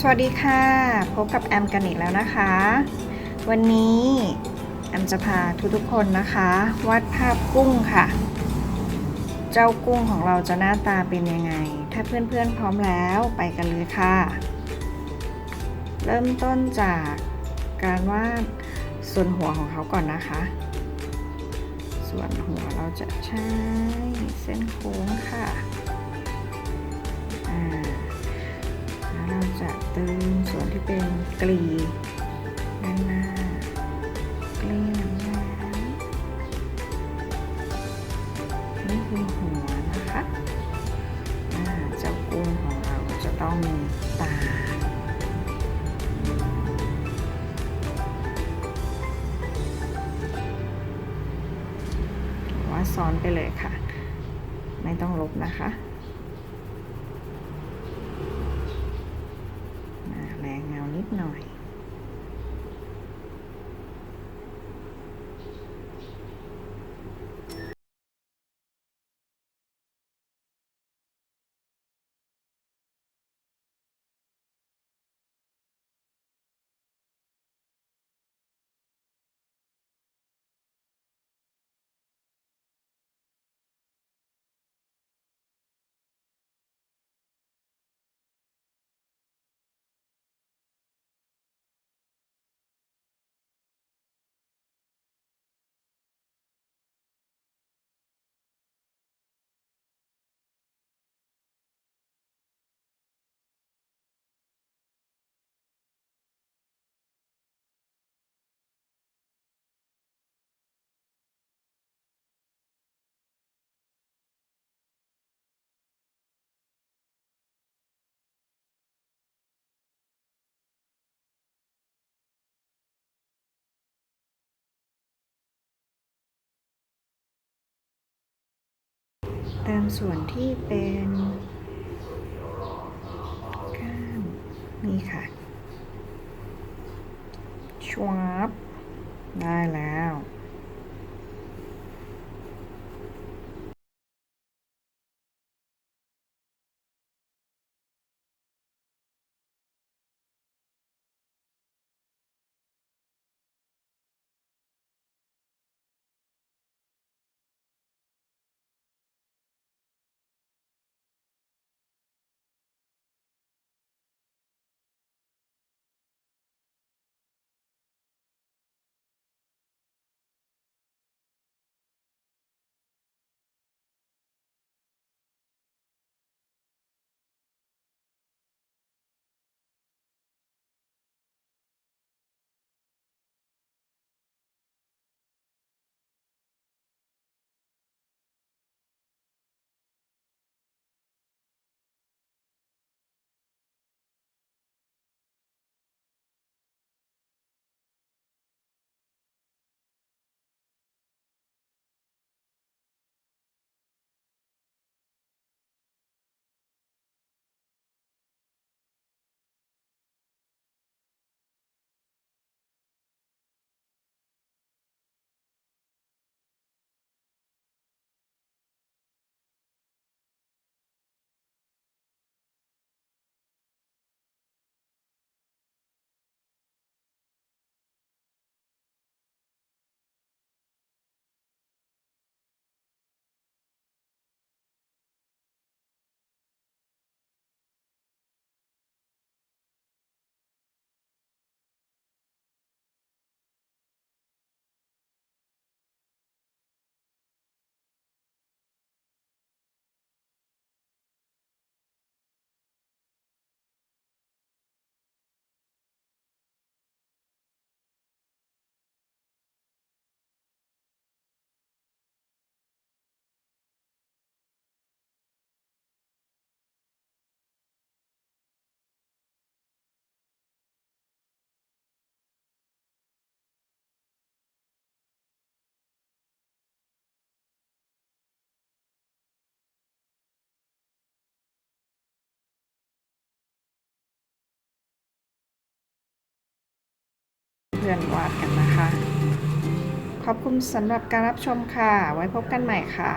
สวัสดีค่ะ พบกับแอมกันอีกแล้วนะคะ วันนี้แอมจะพาทุกๆคนนะคะ วาดภาพกุ้งค่ะ เจ้ากุ้งของเราจะหน้าตาเป็นยังไง ถ้าเพื่อนๆพร้อมแล้วไปกันเลยค่ะ เริ่มต้นจากการวาดส่วนหัวของเขาก่อนนะคะ ส่วนหัวเราจะใช้เส้นโค้งค่ะ เติมส่วนที่เป็นกลีด้านหน้ากลีแหลมๆนี่คือหัวนะคะเจ้ากุ้งของเราจะต้องมีตาว่าซ้อนไปเลยค่ะ ไม่ต้องลบนะคะ มาแรงเงา นิดหน่อย ตามส่วนที่เป็นก้านนี่ค่ะชวบได้แล้ว พื่อนวาดกันนะคะ ขอบคุณสำหรับการรับชมค่ะ ไว้พบกันใหม่ค่ะ